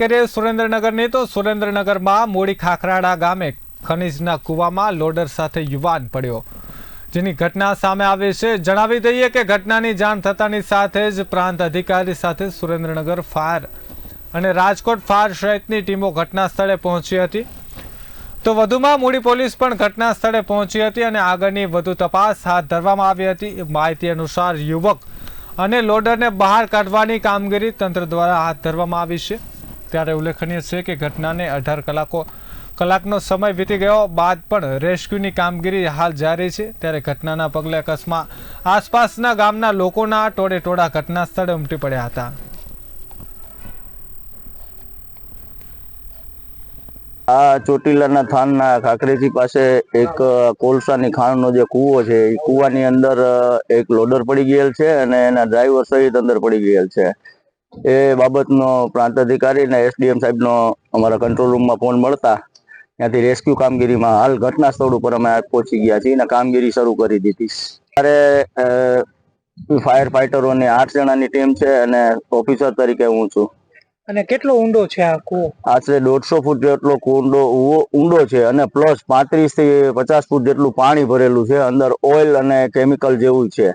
કરીએ સુરેન્દ્રનગરની તો સુરેન્દ્રનગરમાં મોડી ખાખરાડા ગામે ખનીજના કૂવામાં લોડર સાથે યુવાન પડ્યો. જેની ઘટના સામે આવી છે. જણાવી દઈએ કે ઘટનાની જાણ થતાની સાથે જ પ્રાંત અધિકારી સાથે સુરેન્દ્રનગર ફાયર અને રાજકોટ ફાયર સહિતની ટીમો ઘટના સ્થળે પહોંચી હતી. તો વધુમાં મૂડી પોલીસ પણ ઘટના સ્થળે પહોંચી હતી અને આગળની વધુ તપાસ હાથ ધરવામાં આવી હતી. માહિતી અનુસાર યુવક અને લોડરને બહાર કાઢવાની કામગીરી તંત્ર દ્વારા હાથ ધરવામાં આવી છે. ત્યારે ઉલ્લેખનીય છે કે ઘટનાને અઢાર કલાકો કલાકનો સમય વીતી ગયો બાદ પણ રેસ્ક્યુની કામગીરી હાલ જારી છે. ત્યારે ઘટનાના પગલે અકસ્માત. આસપાસના ગામના લોકોના ટોળે ઘટના સ્થળે ઉમટી પડ્યા હતા. આ ચોટીલાના થાનના ખાખરેજી પાસે એક કોલસાની ખાણનો જે કૂવો છે, એ કૂવાની અંદર એક લોડર પડી ગયેલ છે અને એના ડ્રાઈવર સહિત અંદર પડી ગયેલ છે. એ બાબતનો પ્રાંત અધિકારી અને એસડીએમ સાહેબનો અમારા કંટ્રોલ રૂમમાં ફોન મળતા ત્યાંથી રેસ્ક્યુ કામગીરીમાં હાલ ઘટના સ્થળ ઉપર અમે પહોંચી ગયા છીએ. અને કામગીરી શરૂ કરી દીધી ત્યારે ફાયર ફાઈટરોની આઠ જણાની ટીમ છે અને ઓફિસર તરીકે હું છું. અને કેટલો ઊંડો છે આ કૂવો? આશરે દોઢસો ફૂટ જેટલો ઊંડો ઊંડો છે અને પ્લસ પાંત્રીસથી પચાસ ફૂટ જેટલું પાણી ભરેલું છે. અંદર ઓઇલ અને કેમિકલ જેવું છે.